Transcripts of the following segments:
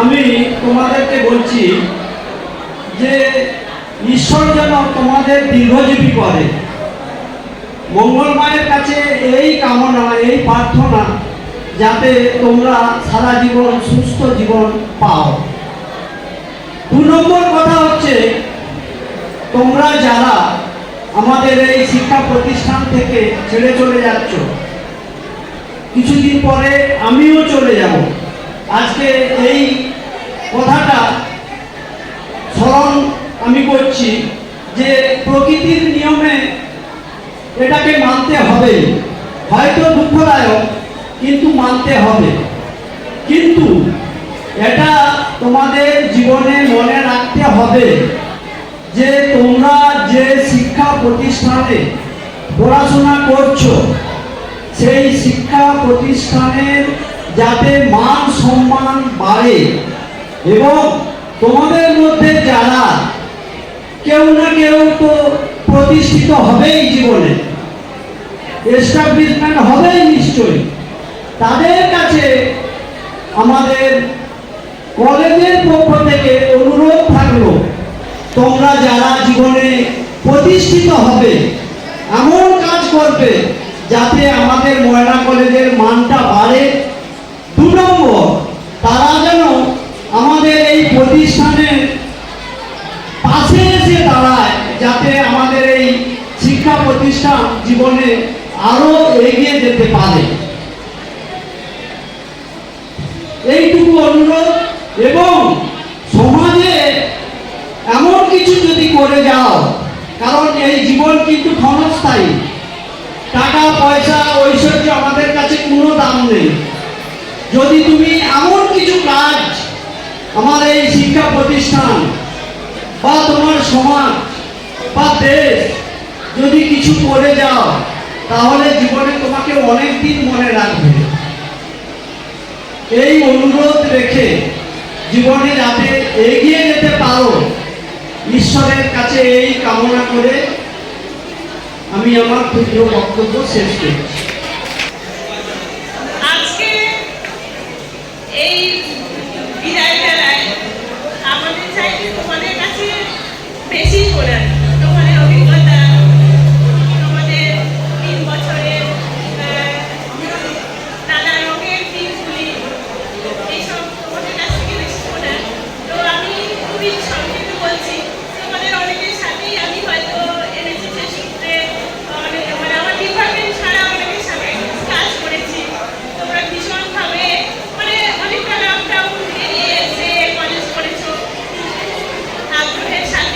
আমি তোমাদেরকে বলছি যে ঈশ্বর যেন তোমাদের দীর্ঘজীবী করে। মঙ্গল মায়ের কাছে এই কামনা, এই প্রার্থনা, যাতে তোমরা সারা জীবন সুস্থ জীবন পাও। দু নম্বর কথা হচ্ছে, তোমরা যারা আমাদের এই শিক্ষা প্রতিষ্ঠান থেকে ছেড়ে চলে যাচ্ছ, কিছুদিন পরে আমিও চলে যাব আজকে এই কথাটা স্মরণ আমি করছি যে প্রকৃতির নিয়মে এটাকে মানতে হবে। হয়তো দুঃখদায়ক, কিন্তু মানতে হবে। কিন্তু এটা তোমাদের জীবনে মনে রাখতে হবে যে তোমরা যে শিক্ষা প্রতিষ্ঠানে পড়াশোনা করছ, সেই শিক্ষা প্রতিষ্ঠানের যাতে মান সম্মান বাড়ে এবং তোমাদের মধ্যে যারা কেউ না কেউ তো প্রতিষ্ঠিত হবেই জীবনে। এস্টাবলিশমেন্ট হবেই নিশ্চয়ই। তাদের কাছে আমাদের কলেজের পক্ষ থেকে অনুরোধ থাকল, তোমরা যারা জীবনে প্রতিষ্ঠিত হবে, এমন কাজ করবে যাতে আমাদের ময়না কলেজের মানটা বাড়ে। দু নম্বর, তারা যেন আমাদের এই প্রতিষ্ঠানের পাশে এসে দাঁড়ায়, যাতে আমাদের এই শিক্ষা প্রতিষ্ঠান জীবনে আরও এগিয়ে যেতে পারে। এইটুকু অনুরোধ এবং সমাজে এমন কিছু যদি করে যাও, কারণ এই জীবন কিন্তু ক্ষণস্থায়ী। টাকা, পয়সা, ঐশ্বর্য আমাদের কাছে কোনো দাম নেই। যদি তুমি এমন কিছু কাজ আমার এই শিক্ষা প্রতিষ্ঠান বা তোমার সমাজ বা দেশ যদি কিছু করে যাও তাহলে জীবনে তোমাকে অনেক দিন মনে রাখবে। এই অনুরোধ রেখে জীবনে যাতে এগিয়ে যেতে পারো, ঈশ্বরের কাছে এই কামনা করে আমি আমার ক্ষুদ্র বক্তব্য শেষ করছি আজকে এই বিদায় বেলায় আমাদের চাইতে তোমাদের কাছে বেশি শোনার তোমাদের অভিজ্ঞতা তোমাদের তিন বছরের আহ, নানা রঙের দিনগুলি এইসব তোমাদের কাছ থেকে বেশি শোনার তো আমি খুবই সংক্ষেপে বলছি তোমাদের অনেকের সাথেই আমি হয়তো এনএসএস এর সূত্রে অনেক মানে আমার ডিপার্টমেন্ট ছাড়া অনেকের সাথে কাজ করেছি তোমরা ভীষণভাবে মানে অনেকটা লকডাউন এড়িয়ে এসে কলেজ করেছ আগ্রহের সাথেই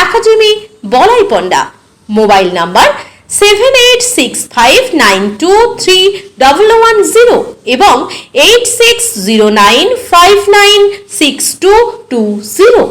academy Balaipanda mobile number seven eight six five nine two three double one zero এবং eight six zero nine five nine six two two zero